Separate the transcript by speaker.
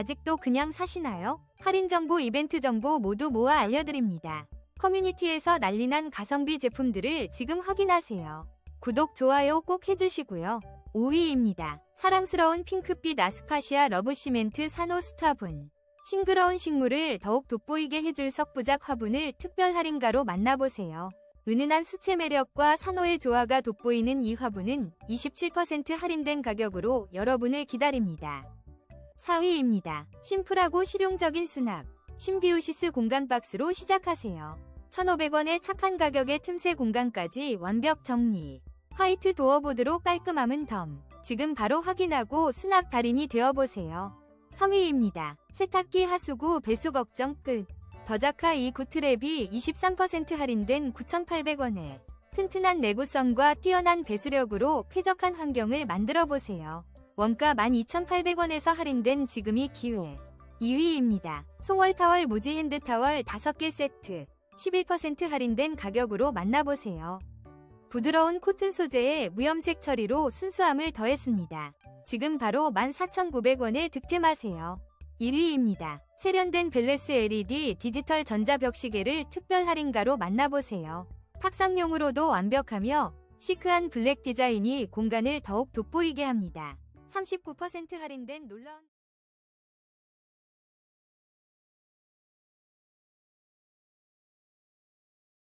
Speaker 1: 아직도 그냥 사시나요? 할인 정보, 이벤트 정보 모두 모아 알려드립니다. 커뮤니티에서 난리난 가성비 제품들을 지금 확인하세요. 구독, 좋아요 꼭 해주시고요. 5위입니다. 사랑스러운 핑크빛 아스파시아 러브 시멘트 산호 스타분. 싱그러운 식물을 더욱 돋보이게 해줄 석부작 화분을 특별 할인가로 만나보세요. 은은한 수채 매력과 산호의 조화가 돋보이는 이 화분은 27% 할인된 가격으로 여러분을 기다립니다. 4위입니다. 심플하고 실용적인 수납. 신비우시스 공간 박스로 시작하세요. 1,500원의 착한 가격의 틈새 공간까지 완벽 정리. 화이트 도어보드로 깔끔함은 덤. 지금 바로 확인하고 수납 달인이 되어보세요. 3위입니다. 세탁기 하수구 배수 걱정 끝. 더자카 이 구트랩이 23% 할인된 9,800원에 튼튼한 내구성과 뛰어난 배수력으로 쾌적한 환경을 만들어 보세요. 원가 12,800원에서 할인된 지금이 기회. 2위입니다. 송월타월 무지 핸드타월 5개 세트. 11% 할인된 가격으로 만나보세요. 부드러운 코튼 소재의 무염색 처리로 순수함을 더했습니다. 지금 바로 14,900원에 득템하세요. 1위입니다. 세련된 벨레스 LED 디지털 전자벽시계를 특별 할인가로 만나보세요. 탁상용으로도 완벽하며 시크한 블랙 디자인이 공간을 더욱 돋보이게 합니다. 39% 할인된 놀라운